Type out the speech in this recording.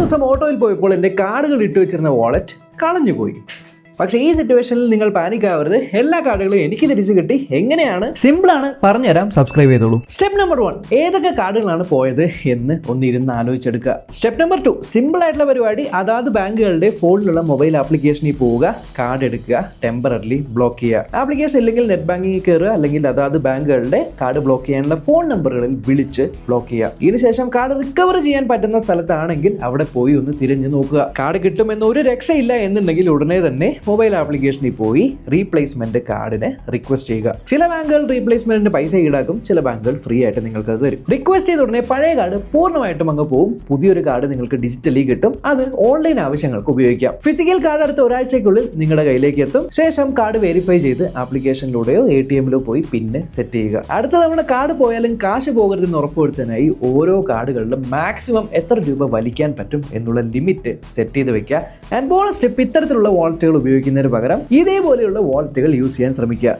ദിവസം ഓട്ടോയിൽ പോയപ്പോൾ എന്റെ കാർഡുകൾ ഇട്ട് വെച്ചിരുന്ന വാളറ്റ് കളഞ്ഞുപോയി. പക്ഷേ ഈ സിറ്റുവേഷനിൽ നിങ്ങൾ പാനിക് ആവരുത്. എല്ലാ കാർഡുകളും എനിക്ക് തിരിച്ചു കിട്ടി. എങ്ങനെയാണ്? സിമ്പിൾ ആണ്. പറഞ്ഞുതരാം. സബ്സ്ക്രൈബ് ചെയ്തോളൂ. സ്റ്റെപ്പ് നമ്പർ വൺ ഏതൊക്കെ കാർഡുകളാണ് പോയത് എന്ന് ഒന്നിരുന്ന് ആലോചിച്ചെടുക്കുക. സ്റ്റെപ്പ് നമ്പർ ടു സിമ്പിൾ ആയിട്ടുള്ള പരിപാടി. അതാത് ബാങ്കുകളുടെ ഫോണിലുള്ള മൊബൈൽ ആപ്ലിക്കേഷനിൽ പോവുക. കാർഡ് എടുക്കുക. ടെമ്പററിലി ബ്ലോക്ക് ചെയ്യുക. ആപ്ലിക്കേഷൻ ഇല്ലെങ്കിൽ നെറ്റ് ബാങ്കിങ്ങിൽ കയറുക അല്ലെങ്കിൽ അതാത് ബാങ്കുകളുടെ കാർഡ് ബ്ലോക്ക് ചെയ്യാനുള്ള ഫോൺ നമ്പറുകളിൽ വിളിച്ച് ബ്ലോക്ക് ചെയ്യുക. ഇതിനുശേഷം കാർഡ് റിക്കവർ ചെയ്യാൻ പറ്റുന്ന സ്ഥലത്താണെങ്കിൽ അവിടെ പോയി ഒന്ന് തിരിഞ്ഞു നോക്കുക. കാർഡ് കിട്ടുമെന്ന് ഒരു രക്ഷയില്ല എന്നുണ്ടെങ്കിൽ ഉടനെ തന്നെ മൊബൈൽ ആപ്ലിക്കേഷനിൽ പോയി റീപ്ലേസ്മെന്റ് കാർഡിന് റിക്വസ്റ്റ് ചെയ്യുക. ചില ബാങ്കുകൾ റീപ്ലേസ്മെന്റിന് പൈസ ഈടാക്കും ചില ബാങ്കുകൾ ഫ്രീ ആയിട്ട് നിങ്ങൾക്ക് അത് തരും. റിക്വസ്റ്റ് ചെയ്ത ഉടനെ പഴയ കാർഡ് പൂർണമായിട്ടും അങ്ങ് പോകും പുതിയൊരു കാർഡ് നിങ്ങൾക്ക് ഡിജിറ്റലി കിട്ടും. അത് ഓൺലൈൻ ആവശ്യങ്ങൾക്ക് ഉപയോഗിക്കാം. ഫിസിക്കൽ കാർഡ് അടുത്ത ഒരാഴ്ചയ്ക്കുള്ളിൽ നിങ്ങളുടെ കയ്യിലേക്ക് എത്തും. ശേഷം കാർഡ് വെരിഫൈ ചെയ്ത് ആപ്ലിക്കേഷനിലൂടെയോ എ ടി എമ്മിലോ പോയി പിന്നെ സെറ്റ് ചെയ്യുക. അടുത്ത തവണ കാർഡ് പോയാലും കാശ് പോകരുതെന്ന് ഉറപ്പുവരുത്താനായി ഓരോ കാർഡുകളിലും മാക്സിമം എത്ര രൂപ വലിക്കാൻ പറ്റും എന്നുള്ള ലിമിറ്റ് സെറ്റ് ചെയ്ത് വെക്കുക. ആൻഡ് ബോണസ് സ്റ്റെപ്പ് ഇത്തരത്തിലുള്ള വാളറ്റുകൾ ഉപയോഗിക്കുന്നതിന് പകരം ഇതേപോലെയുള്ള വാളറ്റുകൾ യൂസ് ചെയ്യാൻ ശ്രമിക്കുക.